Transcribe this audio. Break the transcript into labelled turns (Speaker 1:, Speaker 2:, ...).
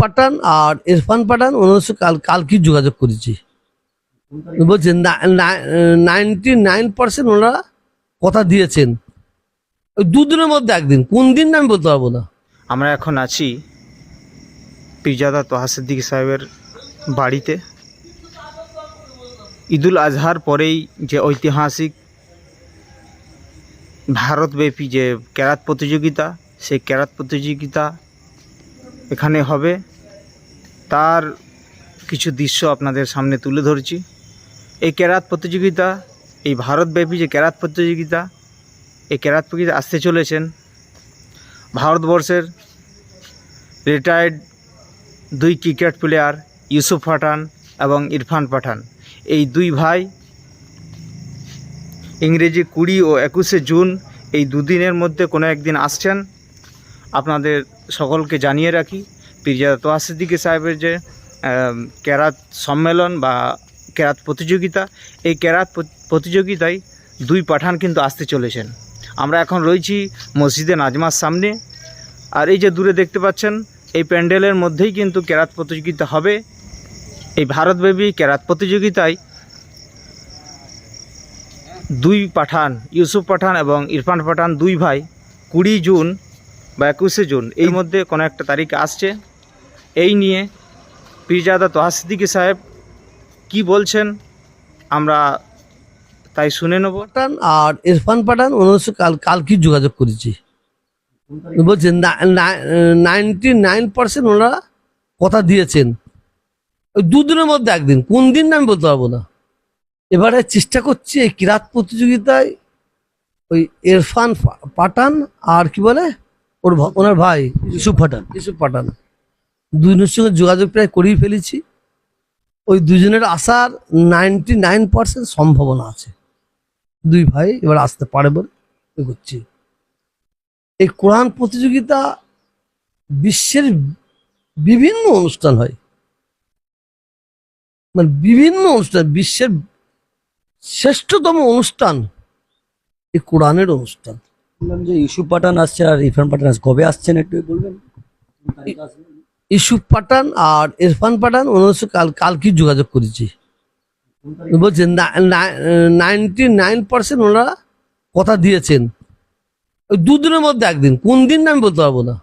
Speaker 1: পাঠান আর ইরফান পাঠান ওনার সাথে কাল, কালকে যোগাযোগ করেছি। বলছেন নাইনটি নাইন পার্সেন্ট ওনারা কথা দিয়েছেন। ওই দুদিনের মধ্যে একদিন, কোন দিন আমি বলতে পারব না।
Speaker 2: আমরা এখন আছি পিরজাদা তোহা সিদ্দিক সাহেবের বাড়িতে। ঈদুল আজহার পরেই যে ঐতিহাসিক ভারতব্যাপী যে ক্যারাত প্রতিযোগিতা, সেই ক্যারাত প্রতিযোগিতা এখানে হবে। তার কিছু দৃশ্য আপনাদের সামনে তুলে ধরছি। এই ক্যারাত প্রতিযোগিতা, এই ভারতব্যাপী যে ক্যারাত প্রতিযোগিতা, এই ক্যারাত প্রতিযোগিতা আসতে চলেছেন ভারতবর্ষের রিটায়ার্ড দুই ক্রিকেট প্লেয়ার ইউসুফ পাঠান এবং ইরফান পাঠান। এই দুই ভাই ইংরেজি কুড়ি ও একুশে জুন এই দুদিনের মধ্যে কোনো একদিন আসছেন। আপনাদের সকলকে জানিয়ে রাখি পিরজাদা সিদ্দিকী সাহেবের যে ক্যারাত সম্মেলন বা ক্যারাত প্রতিযোগিতা, এই ক্যারাত প্রতিযোগিতায় দুই পাঠান কিন্তু আসতে চলেছেন। আমরা এখন রয়েছি মসজিদে নাজমার সামনে। আর এই যে দূরে দেখতে পাচ্ছেন, এই প্যান্ডেলের মধ্যেই কিন্তু ক্যারাত প্রতিযোগিতা হবে। এই ভারতব্যাপী ক্যারাত প্রতিযোগিতায় দুই পাঠান, ইউসুফ পাঠান এবং ইরফান পাঠান দুই ভাই কুড়ি জুন বা একুশে জুন এই মধ্যে কোনো একটা তারিখ আসছে। এই নিয়ে পীরজাদা তোহা সিদ্দিকী সাহেব কি বলছেন আমরা তাই শুনে নেব।
Speaker 1: পাঠান আর ইরফান পাঠান ওনার সাথে কাল কালকে যোগাযোগ করেছি। বলছেন নাইনটি নাইন পার্সেন্ট ওনারা কথা দিয়েছেন। ওই দুদিনের মধ্যে একদিন কোন দিন আমি বলতে পারব না। এবারে চেষ্টা করছি এই কিরাত প্রতিযোগিতায় ওই ইরফান পাঠান আর কি বলে ওর ওনার ভাই ইউসুফ পাঠান। ইউসুফ পাঠান। দুজনের সঙ্গে যোগাযোগ প্রায় করেই ফেলেছি। ওই দুজনের আসার নাইনটি নাইন পার্সেন্ট সম্ভাবনা আছে। দুই ভাই এবার আসতে পারে বলে এগোচ্ছি। এই কোরআন প্রতিযোগিতা বিশ্বের বিভিন্ন অনুষ্ঠান হয়। মানে বিভিন্ন অনুষ্ঠান বিশ্বের শ্রেষ্ঠতম অনুষ্ঠান এই কোরআনের অনুষ্ঠান।
Speaker 3: যে ইস্যু পাঠান আসছে আর ইরফান পাঠান আসছে। কবে আসছেন একটু বলবেন?
Speaker 1: ইস্যুফ পাঠান আর ইরফান পাঠান ওনার সাথে কাল কালকে যোগাযোগ করেছি। বলছেন নাইনটি নাইন পার্সেন্ট ওনারা কথা দিয়েছেন। ওই দুদিনের মধ্যে একদিন। কোন দিন আমি বলতে পারব না।